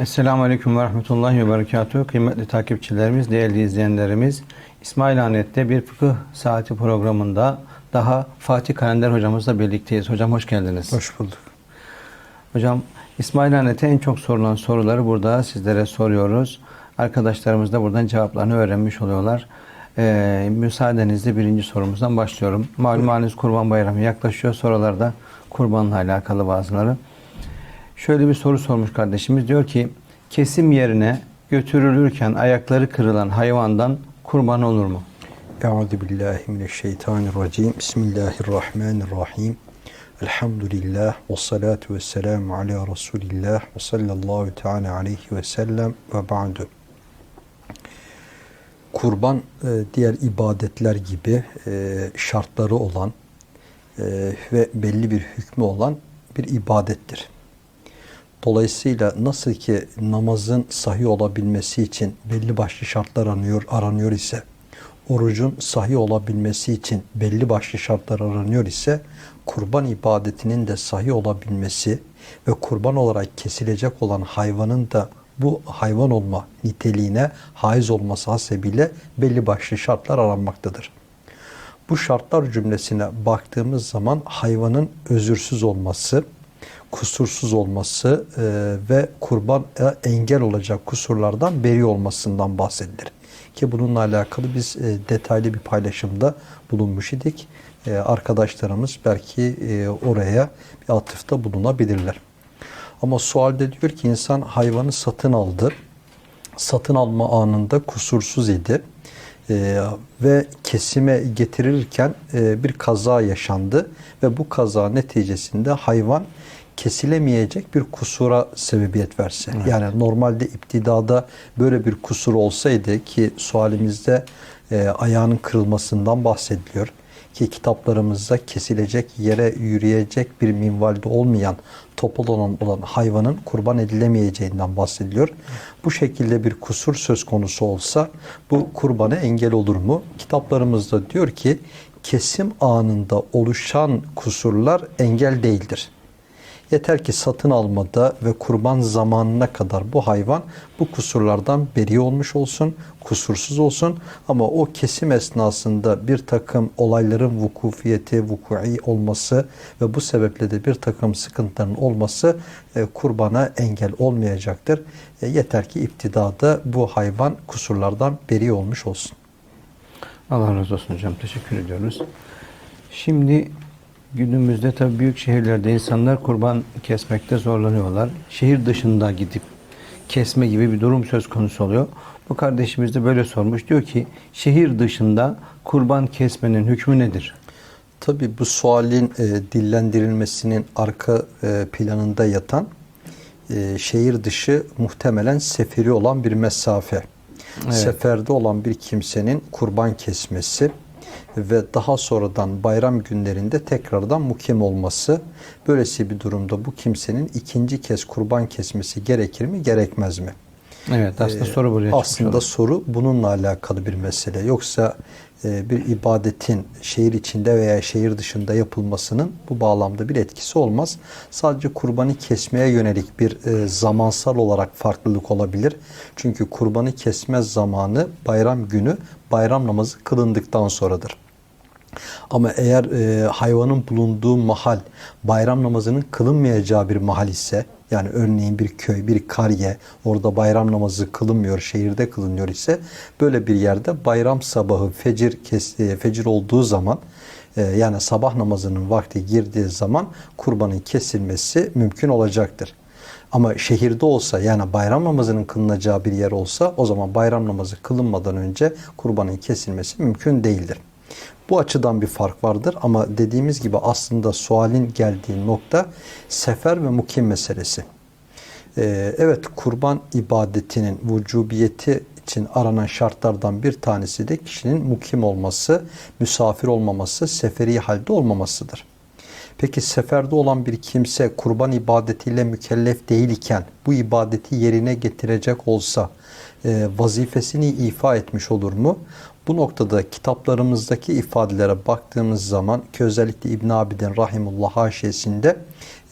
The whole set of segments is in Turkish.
Esselamu Aleyküm ve Rahmetullahi ve Berekatuhu. Kıymetli takipçilerimiz, değerli izleyenlerimiz, İsmail Hanet'te bir fıkıh saati programında daha Fatih Kalender hocamızla birlikteyiz. Hocam hoş geldiniz. Hoş bulduk. Hocam İsmail Hanet'e en çok sorulan soruları burada sizlere soruyoruz. Arkadaşlarımız da buradan cevaplarını öğrenmiş oluyorlar. Ee, müsaadenizle birinci sorumuzdan başlıyorum. Malumunuz Kurban Bayramı yaklaşıyor. Sorularda kurbanla alakalı bazıları. Şöyle bir soru sormuş kardeşimiz. Diyor ki kesim yerine götürülürken ayakları kırılan hayvandan kurban olur mu? Euzu billahi mineşşeytanirracim. Bismillahirrahmanirrahim. Elhamdülillah ve salatu ve selamu ala Resulillah ve sallallahu teala aleyhi ve sellem ve ba'du. Kurban e, diğer ibadetler gibi e, şartları olan e, ve belli bir hükmü olan bir ibadettir. Dolayısıyla nasıl ki namazın sahih olabilmesi için belli başlı şartlar aranıyor, aranıyor ise, orucun sahih olabilmesi için belli başlı şartlar aranıyor ise, kurban ibadetinin de sahih olabilmesi ve kurban olarak kesilecek olan hayvanın da bu hayvan olma niteliğine haiz olması hasebiyle belli başlı şartlar aranmaktadır. Bu şartlar cümlesine baktığımız zaman hayvanın özürsüz olması, kusursuz olması e, ve kurban engel olacak kusurlardan beri olmasından bahsedilir. Ki bununla alakalı biz e, detaylı bir paylaşımda bulunmuş idik. E, arkadaşlarımız belki e, oraya bir atıfta bulunabilirler. Ama sualde diyor ki insan hayvanı satın aldı. Satın alma anında kusursuz idi. Ee, ve kesime getirilirken e, bir kaza yaşandı ve bu kaza neticesinde hayvan kesilemeyecek bir kusura sebebiyet verse. Evet. Yani normalde iptidada böyle bir kusur olsaydı ki sualimizde e, ayağının kırılmasından bahsediliyor ki kitaplarımızda kesilecek yere yürüyecek bir minvalde olmayan topal olan, olan hayvanın kurban edilemeyeceğinden bahsediliyor. Bu şekilde bir kusur söz konusu olsa bu kurbanı engel olur mu? Kitaplarımızda diyor ki kesim anında oluşan kusurlar engel değildir. Yeter ki satın almada ve kurban zamanına kadar bu hayvan bu kusurlardan beri olmuş olsun, kusursuz olsun. Ama o kesim esnasında bir takım olayların vukufiyeti, vuku'i olması ve bu sebeple de bir takım sıkıntıların olması e, kurbana engel olmayacaktır. E, yeter ki iptidada bu hayvan kusurlardan beri olmuş olsun. Allah razı olsun hocam. Teşekkür ediyoruz. Şimdi Günümüzde tabii büyük şehirlerde insanlar kurban kesmekte zorlanıyorlar. Şehir dışında gidip kesme gibi bir durum söz konusu oluyor. Bu kardeşimiz de böyle sormuş. Diyor ki şehir dışında kurban kesmenin hükmü nedir? Tabii bu sualin e, dillendirilmesinin arka e, planında yatan e, şehir dışı muhtemelen seferi olan bir mesafe. Evet. Seferde olan bir kimsenin kurban kesmesi ve daha sonradan bayram günlerinde tekrardan mukim olması. Böylesi bir durumda bu kimsenin ikinci kez kurban kesmesi gerekir mi, gerekmez mi? Evet, aslında ee, soru buraya Aslında olur. soru bununla alakalı bir mesele. Yoksa e, bir ibadetin şehir içinde veya şehir dışında yapılmasının bu bağlamda bir etkisi olmaz. Sadece kurbanı kesmeye yönelik bir e, zamansal olarak farklılık olabilir. Çünkü kurbanı kesme zamanı bayram günü bayram namazı kılındıktan sonradır. Ama eğer e, hayvanın bulunduğu mahal bayram namazının kılınmayacağı bir mahal ise yani örneğin bir köy, bir kariye orada bayram namazı kılınmıyor, şehirde kılınıyor ise böyle bir yerde bayram sabahı fecir kes, e, fecir olduğu zaman e, yani sabah namazının vakti girdiği zaman kurbanın kesilmesi mümkün olacaktır. Ama şehirde olsa yani bayram namazının kılınacağı bir yer olsa o zaman bayram namazı kılınmadan önce kurbanın kesilmesi mümkün değildir. Bu açıdan bir fark vardır ama dediğimiz gibi aslında sualin geldiği nokta sefer ve mukim meselesi. Ee, evet kurban ibadetinin vücubiyeti için aranan şartlardan bir tanesi de kişinin mukim olması, misafir olmaması, seferi halde olmamasıdır. Peki seferde olan bir kimse kurban ibadetiyle mükellef değil iken bu ibadeti yerine getirecek olsa e, vazifesini ifa etmiş olur mu? Bu noktada kitaplarımızdaki ifadelere baktığımız zaman ki özellikle İbn Abidin Rahimullah haşiyesinde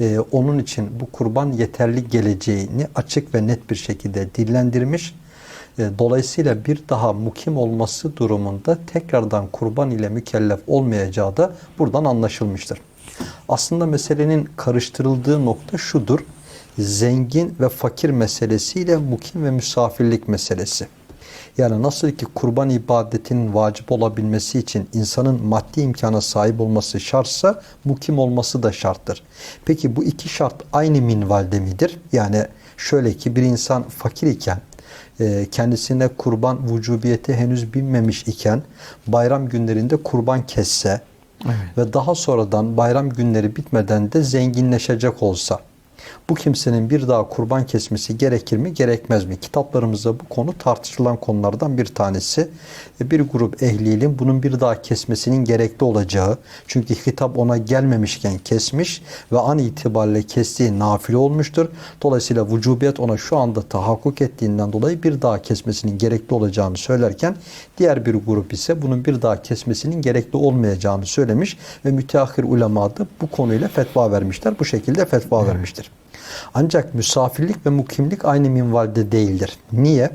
e, onun için bu kurban yeterli geleceğini açık ve net bir şekilde dillendirmiş. E, Dolayısıyla bir daha mukim olması durumunda tekrardan kurban ile mükellef olmayacağı da buradan anlaşılmıştır. Aslında meselenin karıştırıldığı nokta şudur. Zengin ve fakir meselesiyle mukim ve misafirlik meselesi. Yani nasıl ki kurban ibadetinin vacip olabilmesi için insanın maddi imkana sahip olması şartsa mukim olması da şarttır. Peki bu iki şart aynı minvalde midir? Yani şöyle ki bir insan fakir iken e, kendisine kurban vücubiyeti henüz binmemiş iken bayram günlerinde kurban kesse ve daha sonradan bayram günleri bitmeden de zenginleşecek olsa bu kimsenin bir daha kurban kesmesi gerekir mi gerekmez mi? Kitaplarımızda bu konu tartışılan konulardan bir tanesi. E, Bir grup ehliyle bunun bir daha kesmesinin gerekli olacağı çünkü hitap ona gelmemişken kesmiş ve an itibariyle kestiği nafile olmuştur. Dolayısıyla vücubiyet ona şu anda tahakkuk ettiğinden dolayı bir daha kesmesinin gerekli olacağını söylerken diğer bir grup ise bunun bir daha kesmesinin gerekli olmayacağını söylemiş ve müteahhir ulema da bu konuyla fetva vermişler. Bu şekilde fetva vermiştir. Ancak misafirlik ve mukimlik aynı minvalde değildir. Niye?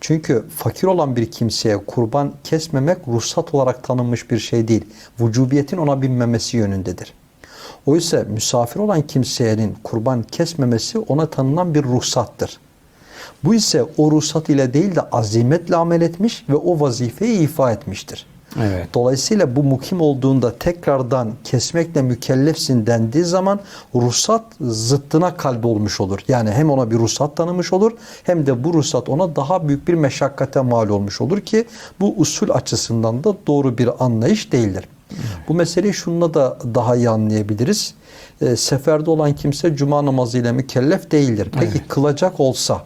Çünkü fakir olan bir kimseye kurban kesmemek ruhsat olarak tanınmış bir şey değil. Vücubiyetin ona binmemesi yönündedir. Oysa misafir olan kimsenin kurban kesmemesi ona tanınan bir ruhsattır. Bu ise o ruhsat ile değil de azimetle amel etmiş ve o vazifeyi ifa etmiştir. Evet. Dolayısıyla bu mukim olduğunda tekrardan kesmekle mükellefsin dendiği zaman ruhsat zıttına kalbi olmuş olur. Yani hem ona bir ruhsat tanımış olur hem de bu ruhsat ona daha büyük bir meşakkate mal olmuş olur ki bu usul açısından da doğru bir anlayış değildir. Bu meseleyi şununla da daha iyi anlayabiliriz. E, seferde olan kimse cuma namazıyla mükellef değildir. Peki kılacak olsa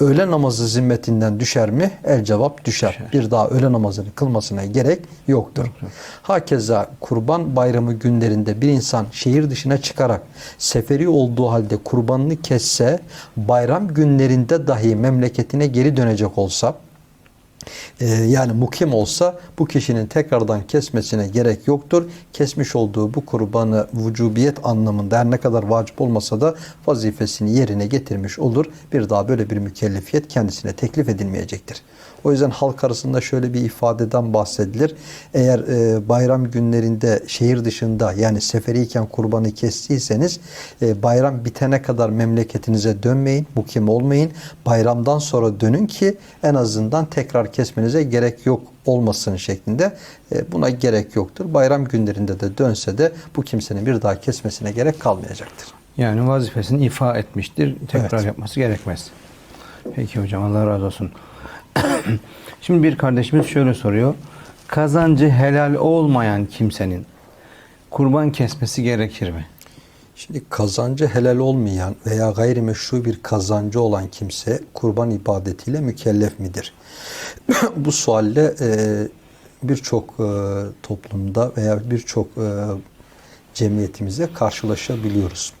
öğle namazı zimmetinden düşer mi? El cevap düşer. Bir daha öğle namazını kılmasına gerek yoktur. Hakeza kurban bayramı günlerinde bir insan şehir dışına çıkarak seferi olduğu halde kurbanını kesse bayram günlerinde dahi memleketine geri dönecek olsa e, yani mukim olsa bu kişinin tekrardan kesmesine gerek yoktur. Kesmiş olduğu bu kurbanı vücubiyet anlamında her ne kadar vacip olmasa da vazifesini yerine getirmiş olur. Bir daha böyle bir mükellefiyet kendisine teklif edilmeyecektir. O yüzden halk arasında şöyle bir ifadeden bahsedilir. Eğer e, bayram günlerinde şehir dışında yani seferiyken kurbanı kestiyseniz e, bayram bitene kadar memleketinize dönmeyin, mukim olmayın. Bayramdan sonra dönün ki en azından tekrar kesmenize gerek yok olmasın şeklinde e, buna gerek yoktur. Bayram günlerinde de dönse de bu kimsenin bir daha kesmesine gerek kalmayacaktır. Yani vazifesini ifa etmiştir. Tekrar Evet. yapması gerekmez. Peki hocam Allah razı olsun. Şimdi bir kardeşimiz şöyle soruyor. Kazancı helal olmayan kimsenin kurban kesmesi gerekir mi? Şimdi kazancı helal olmayan veya gayrimeşru bir kazancı olan kimse kurban ibadetiyle mükellef midir? Bu sualle e, birçok e, toplumda veya birçok e, cemiyetimizde karşılaşabiliyoruz.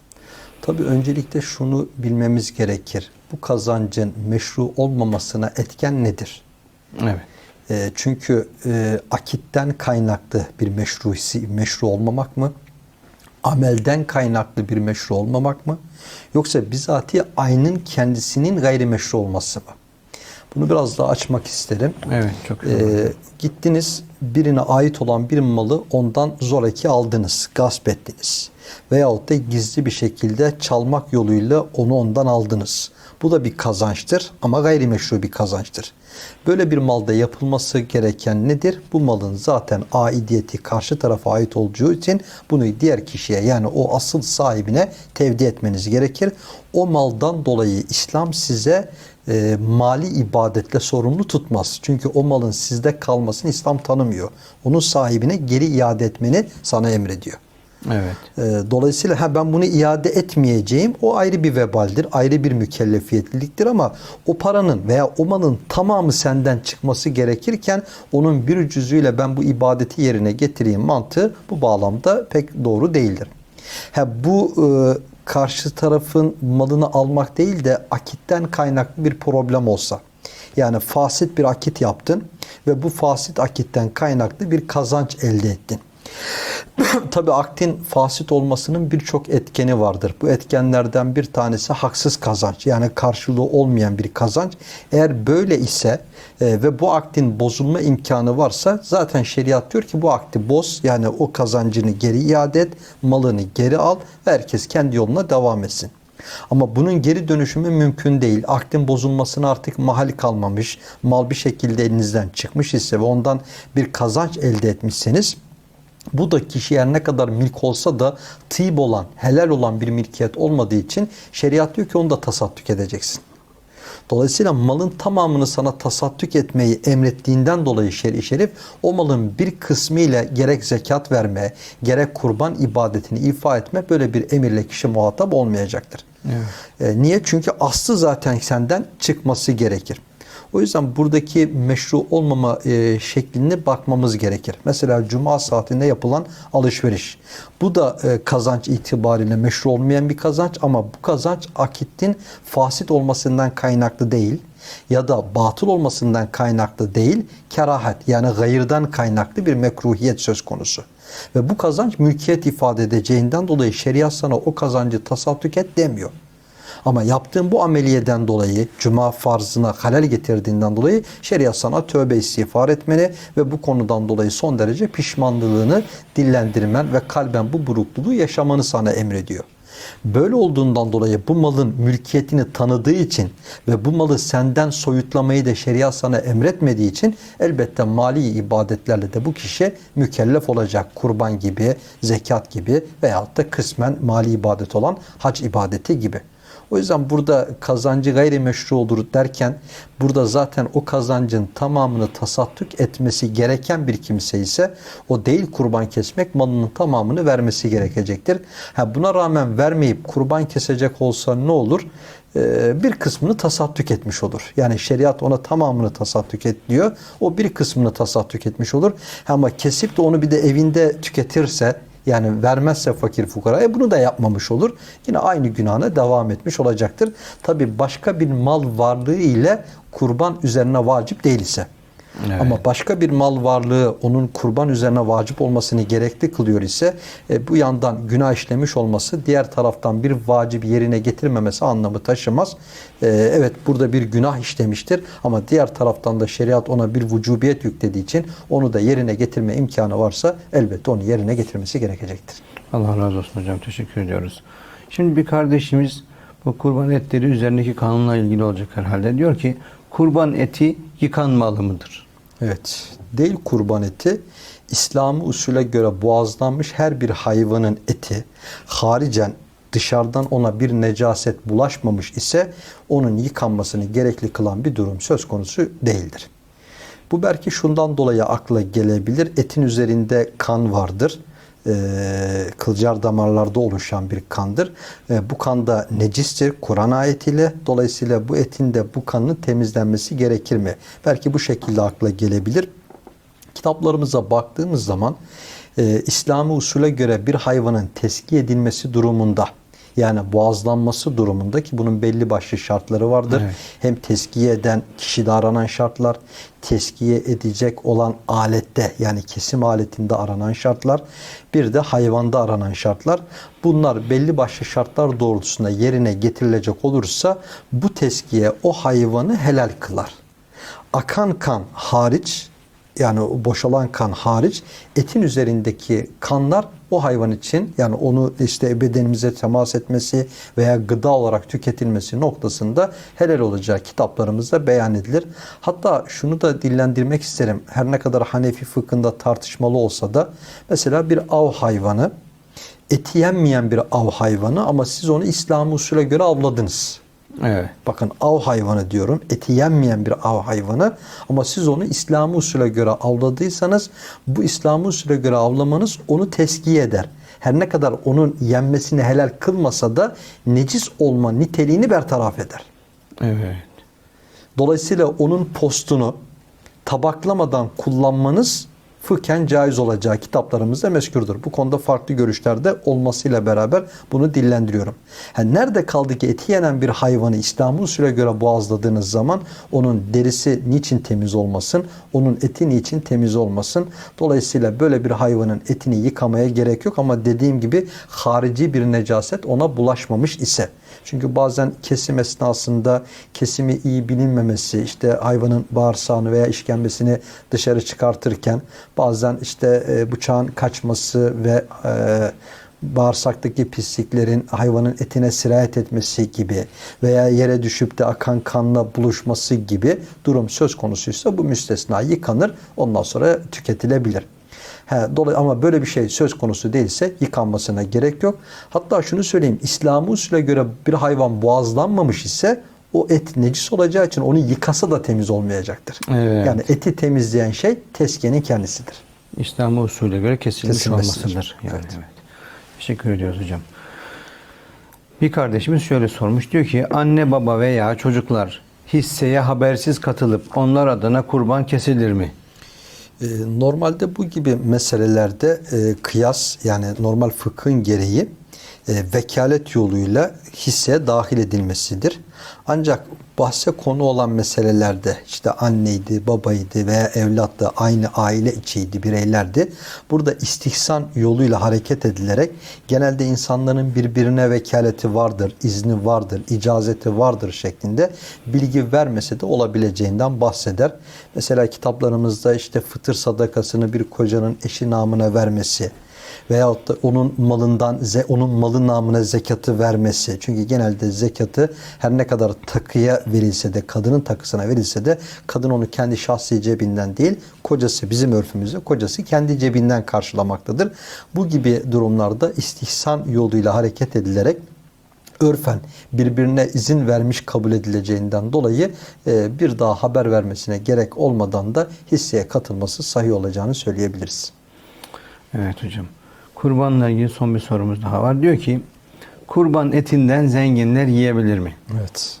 Tabii öncelikle şunu bilmemiz gerekir. Bu kazancın meşru olmamasına etken nedir? Evet. E, çünkü e, akitten kaynaklı bir meşruisi, meşru olmamak mı? Amelden kaynaklı bir meşru olmamak mı? Yoksa bizatihi aynın kendisinin gayrimeşru olması mı? Bunu biraz daha açmak isterim. Evet çok güzel. Ee, gittiniz birine ait olan bir malı ondan zoraki aldınız, gasp ettiniz. Veyahut da gizli bir şekilde çalmak yoluyla onu ondan aldınız. Bu da bir kazançtır ama gayrimeşru bir kazançtır. Böyle bir malda yapılması gereken nedir? Bu malın zaten aidiyeti karşı tarafa ait olduğu için bunu diğer kişiye yani o asıl sahibine tevdi etmeniz gerekir. O maldan dolayı İslam size e, mali ibadetle sorumlu tutmaz. Çünkü o malın sizde kalmasını İslam tanımıyor. Onun sahibine geri iade etmeni sana emrediyor. Evet. E, dolayısıyla ha ben bunu iade etmeyeceğim o ayrı bir vebaldir, ayrı bir mükellefiyetliliktir ama o paranın veya o malın tamamı senden çıkması gerekirken onun bir cüzüyle ben bu ibadeti yerine getireyim mantığı bu bağlamda pek doğru değildir. Ha bu e, karşı tarafın malını almak değil de akitten kaynaklı bir problem olsa Yani fasit bir akit yaptın ve bu fasit akitten kaynaklı bir kazanç elde ettin. Tabi aktin fasit olmasının birçok etkeni vardır. Bu etkenlerden bir tanesi haksız kazanç. Yani karşılığı olmayan bir kazanç. Eğer böyle ise e, ve bu aktin bozulma imkanı varsa zaten şeriat diyor ki bu akti boz. Yani o kazancını geri iade et, malını geri al ve herkes kendi yoluna devam etsin. Ama bunun geri dönüşümü mümkün değil. Aktin bozulmasına artık mahal kalmamış, mal bir şekilde elinizden çıkmış ise ve ondan bir kazanç elde etmişseniz bu da kişiye ne kadar milk olsa da tıyb olan, helal olan bir mülkiyet olmadığı için şeriat diyor ki onu da tasaddük edeceksin. Dolayısıyla malın tamamını sana tasaddük etmeyi emrettiğinden dolayı şer'i şerif o malın bir kısmı ile gerek zekat verme, gerek kurban ibadetini ifa etme böyle bir emirle kişi muhatap olmayacaktır. Evet. E, niye? Çünkü aslı zaten senden çıkması gerekir. O yüzden buradaki meşru olmama e, şekline bakmamız gerekir. Mesela cuma saatinde yapılan alışveriş. Bu da e, kazanç itibariyle meşru olmayan bir kazanç ama bu kazanç akitin fasit olmasından kaynaklı değil ya da batıl olmasından kaynaklı değil, kerahat yani gayırdan kaynaklı bir mekruhiyet söz konusu. Ve bu kazanç mülkiyet ifade edeceğinden dolayı şeriat sana o kazancı tasaddük et demiyor. Ama yaptığın bu ameliyeden dolayı cuma farzına halal getirdiğinden dolayı şeriat sana tövbe istiğfar etmeni ve bu konudan dolayı son derece pişmanlığını dillendirmen ve kalben bu burukluğu yaşamanı sana emrediyor. Böyle olduğundan dolayı bu malın mülkiyetini tanıdığı için ve bu malı senden soyutlamayı da şeriat sana emretmediği için elbette mali ibadetlerle de bu kişi mükellef olacak. Kurban gibi, zekat gibi veyahut da kısmen mali ibadet olan hac ibadeti gibi. O yüzden burada kazancı gayrimeşru olur derken burada zaten o kazancın tamamını tasaddük etmesi gereken bir kimse ise o değil kurban kesmek malının tamamını vermesi gerekecektir. Ha, buna rağmen vermeyip kurban kesecek olsa ne olur? Ee, bir kısmını tasaddük etmiş olur. Yani şeriat ona tamamını tasaddük et diyor. O bir kısmını tasaddük etmiş olur. Ama kesip de onu bir de evinde tüketirse yani vermezse fakir fukaraya bunu da yapmamış olur. Yine aynı günahına devam etmiş olacaktır. Tabi başka bir mal varlığı ile kurban üzerine vacip değil ise. Evet. Ama başka bir mal varlığı onun kurban üzerine vacip olmasını gerekli kılıyor ise e, bu yandan günah işlemiş olması diğer taraftan bir vacip yerine getirmemesi anlamı taşımaz. E, evet burada bir günah işlemiştir ama diğer taraftan da şeriat ona bir vücubiyet yüklediği için onu da yerine getirme imkanı varsa elbette onu yerine getirmesi gerekecektir. Allah razı olsun hocam. Teşekkür ediyoruz. Şimdi bir kardeşimiz bu kurban etleri üzerindeki kanunla ilgili olacak herhalde. Diyor ki kurban eti yıkanmalı mıdır? Evet. Değil kurban eti. İslami usule göre boğazlanmış her bir hayvanın eti haricen dışarıdan ona bir necaset bulaşmamış ise onun yıkanmasını gerekli kılan bir durum söz konusu değildir. Bu belki şundan dolayı akla gelebilir. Etin üzerinde kan vardır. Ee, kılcal damarlarda oluşan bir kandır. Ee, bu kan da necistir Kur'an ayetiyle. Dolayısıyla bu etin de bu kanın temizlenmesi gerekir mi? Belki bu şekilde akla gelebilir. Kitaplarımıza baktığımız zaman e, İslami usule göre bir hayvanın teskiye edilmesi durumunda yani boğazlanması durumunda ki bunun belli başlı şartları vardır. Evet. Hem teskiye eden kişide aranan şartlar, teskiye edecek olan alette yani kesim aletinde aranan şartlar, bir de hayvanda aranan şartlar. Bunlar belli başlı şartlar doğrultusunda yerine getirilecek olursa bu teskiye o hayvanı helal kılar. Akan kan hariç yani boşalan kan hariç etin üzerindeki kanlar o hayvan için yani onu işte bedenimize temas etmesi veya gıda olarak tüketilmesi noktasında helal olacağı kitaplarımızda beyan edilir. Hatta şunu da dillendirmek isterim. Her ne kadar Hanefi fıkhında tartışmalı olsa da mesela bir av hayvanı eti yenmeyen bir av hayvanı ama siz onu İslami usule göre avladınız. Evet. Bakın av hayvanı diyorum. Eti yenmeyen bir av hayvanı. Ama siz onu İslami usule göre avladıysanız bu İslami usule göre avlamanız onu teskiye eder. Her ne kadar onun yenmesini helal kılmasa da necis olma niteliğini bertaraf eder. Evet. Dolayısıyla onun postunu tabaklamadan kullanmanız fıkhen caiz olacağı kitaplarımızda meskürdür. Bu konuda farklı görüşlerde olmasıyla beraber bunu dillendiriyorum. Yani nerede kaldı ki eti yenen bir hayvanı İslam usulüne göre boğazladığınız zaman onun derisi niçin temiz olmasın? Onun eti niçin temiz olmasın? Dolayısıyla böyle bir hayvanın etini yıkamaya gerek yok ama dediğim gibi harici bir necaset ona bulaşmamış ise. Çünkü bazen kesim esnasında kesimi iyi bilinmemesi, işte hayvanın bağırsağını veya işkembesini dışarı çıkartırken bazen işte e, bıçağın kaçması ve e, bağırsaktaki pisliklerin hayvanın etine sirayet etmesi gibi veya yere düşüp de akan kanla buluşması gibi durum söz konusuysa bu müstesna yıkanır ondan sonra tüketilebilir. He, dolayı ama böyle bir şey söz konusu değilse yıkanmasına gerek yok. Hatta şunu söyleyeyim. İslam usulüne göre bir hayvan boğazlanmamış ise o et necis olacağı için onu yıkasa da temiz olmayacaktır. Evet. Yani eti temizleyen şey teskenin kendisidir. İslam usulüne göre kesilmiş olmasıdır. Yani, Evet. evet. Teşekkür ediyoruz hocam. Bir kardeşimiz şöyle sormuş. Diyor ki anne baba veya çocuklar hisseye habersiz katılıp onlar adına kurban kesilir mi? Ee, Normalde bu gibi meselelerde e, kıyas yani normal fıkhın gereği e, vekalet yoluyla hisse dahil edilmesidir. Ancak bahse konu olan meselelerde işte anneydi, babaydı veya evlat da aynı aile içiydi, bireylerdi. Burada istihsan yoluyla hareket edilerek genelde insanların birbirine vekaleti vardır, izni vardır, icazeti vardır şeklinde bilgi vermese de olabileceğinden bahseder. Mesela kitaplarımızda işte fıtır sadakasını bir kocanın eşi namına vermesi, veyahut da onun malından onun malı namına zekatı vermesi. Çünkü genelde zekatı her ne kadar takıya verilse de kadının takısına verilse de kadın onu kendi şahsi cebinden değil kocası bizim örfümüzde kocası kendi cebinden karşılamaktadır. Bu gibi durumlarda istihsan yoluyla hareket edilerek örfen birbirine izin vermiş kabul edileceğinden dolayı e, bir daha haber vermesine gerek olmadan da hisseye katılması sahih olacağını söyleyebiliriz. Evet hocam. Kurbanla ilgili son bir sorumuz daha var. Diyor ki kurban etinden zenginler yiyebilir mi? Evet.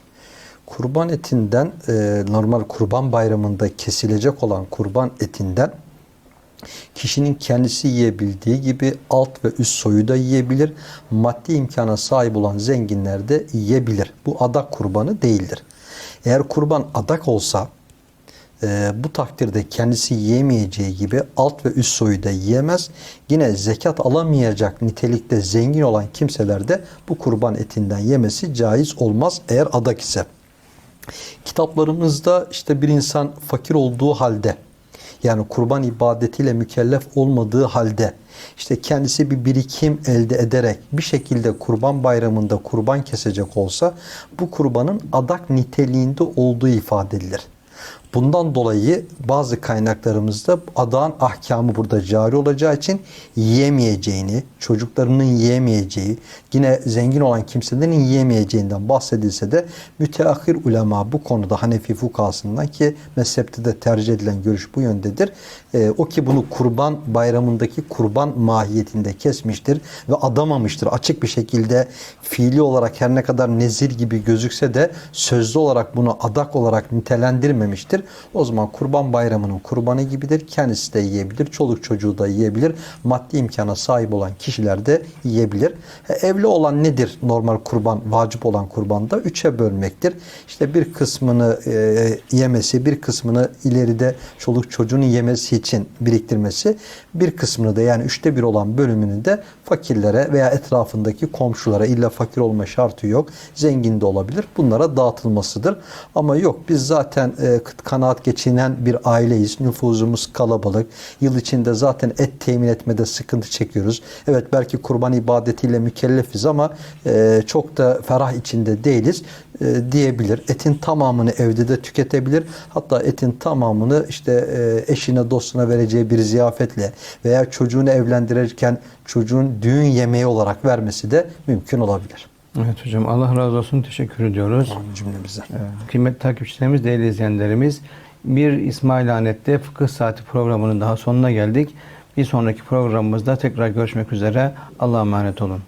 Kurban etinden e, normal kurban bayramında kesilecek olan kurban etinden kişinin kendisi yiyebildiği gibi alt ve üst soyu da yiyebilir. Maddi imkana sahip olan zenginler de yiyebilir. Bu adak kurbanı değildir. Eğer kurban adak olsa e, bu takdirde kendisi yiyemeyeceği gibi alt ve üst soyu da yiyemez. Yine zekat alamayacak nitelikte zengin olan kimseler de bu kurban etinden yemesi caiz olmaz eğer adak ise. Kitaplarımızda işte bir insan fakir olduğu halde yani kurban ibadetiyle mükellef olmadığı halde işte kendisi bir birikim elde ederek bir şekilde kurban bayramında kurban kesecek olsa bu kurbanın adak niteliğinde olduğu ifade edilir. Bundan dolayı bazı kaynaklarımızda adağın ahkamı burada cari olacağı için yiyemeyeceğini, çocuklarının yiyemeyeceği, yine zengin olan kimselerin yiyemeyeceğinden bahsedilse de müteahhir ulema bu konuda Hanefi fukasından ki mezhepte de tercih edilen görüş bu yöndedir. Ee, o ki bunu kurban bayramındaki kurban mahiyetinde kesmiştir ve adamamıştır. Açık bir şekilde fiili olarak her ne kadar nezir gibi gözükse de sözlü olarak bunu adak olarak nitelendirmemiştir. O zaman kurban bayramının kurbanı gibidir. Kendisi de yiyebilir. Çoluk çocuğu da yiyebilir. Maddi imkana sahip olan kişiler de yiyebilir. E, Evli olan nedir? Normal kurban, vacip olan kurbanda üçe bölmektir. İşte bir kısmını e, yemesi, bir kısmını ileride çoluk çocuğun yemesi için biriktirmesi, bir kısmını da yani üçte bir olan bölümünü de fakirlere veya etrafındaki komşulara illa fakir olma şartı yok. Zengin de olabilir. Bunlara dağıtılmasıdır. Ama yok biz zaten e, kıt kanaat geçinen bir aileyiz. Nüfuzumuz kalabalık. Yıl içinde zaten et temin etmede sıkıntı çekiyoruz. Evet belki kurban ibadetiyle mükellefiz ama e, çok da ferah içinde değiliz e, diyebilir. Etin tamamını evde de tüketebilir. Hatta etin tamamını işte e, eşine dostuna vereceği bir ziyafetle veya çocuğunu evlendirirken çocuğun düğün yemeği olarak vermesi de mümkün olabilir. Evet hocam Allah razı olsun. Teşekkür ediyoruz. Cümlemize. Kıymetli takipçilerimiz, değerli izleyenlerimiz bir İsmail Hanet'te Fıkıh Saati programının daha sonuna geldik. Bir sonraki programımızda tekrar görüşmek üzere. Allah'a emanet olun.